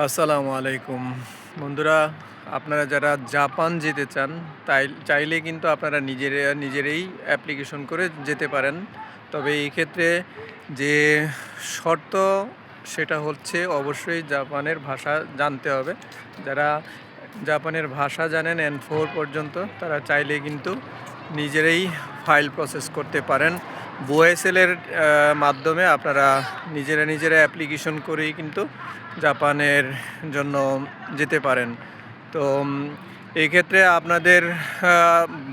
আসসালামু আলাইকুম। বন্ধুরা, আপনারা যারা জাপান যেতে চান, তাই, চাইলে কিন্তু আপনারা নিজেরা, নিজেরাই অ্যাপ্লিকেশন করে যেতে পারেন। তবে এই ক্ষেত্রে যে শর্ত, সেটা হচ্ছে অবশ্যই জাপানের ভাষা জানতে হবে। যারা জাপানের ভাষা জানেন, এন ফোর পর্যন্ত, তারা চাইলে কিন্তু নিজেরাই ফাইল প্রসেস করতে পারেন। বোয়েসেলের মাধ্যমে আপনারা নিজেরা নিজেরা অ্যাপ্লিকেশন করেই কিন্তু জাপানের জন্য যেতে পারেন। তো এই ক্ষেত্রে আপনাদের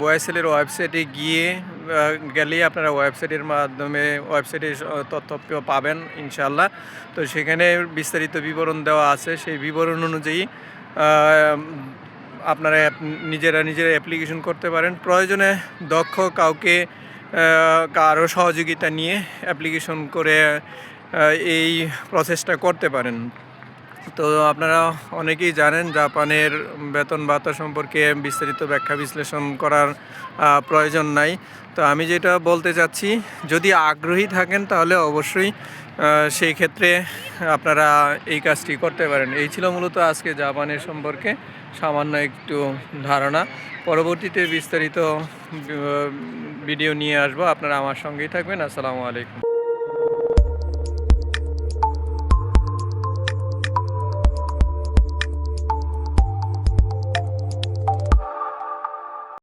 বয়েসেলের ওয়েবসাইটে গিয়ে গেলেই আপনারা ওয়েবসাইটের মাধ্যমে, ওয়েবসাইটে তথ্য পাবেন ইনশাল্লাহ তো সেখানে বিস্তারিত বিবরণ দেওয়া আছে। সেই বিবরণ অনুযায়ী আপনারা নিজেরা নিজেরা অ্যাপ্লিকেশন করতে পারেন। প্রয়োজনে দক্ষ কাউকে কারও সহযোগিতা নিয়ে অ্যাপ্লিকেশন করে এই প্রসেসটা করতে পারেন। তো আপনারা অনেকেই জানেন জাপানের বেতন ভাতা সম্পর্কে বিস্তারিত ব্যাখ্যা বিশ্লেষণ করার প্রয়োজন নাই। তো আমি যেটা বলতে চাচ্ছি, যদি আগ্রহী থাকেন তাহলে অবশ্যই সেই ক্ষেত্রে আপনারা এই কাজটি করতে পারেন। এই ছিল মূলত আজকে জাপানের সম্পর্কে সামান্য একটু ধারণা। পরবর্তীতে বিস্তারিত ভিডিও নিয়ে আসব। আপনারা আমার সঙ্গেই থাকবেন। আসসালামু আলাইকুম।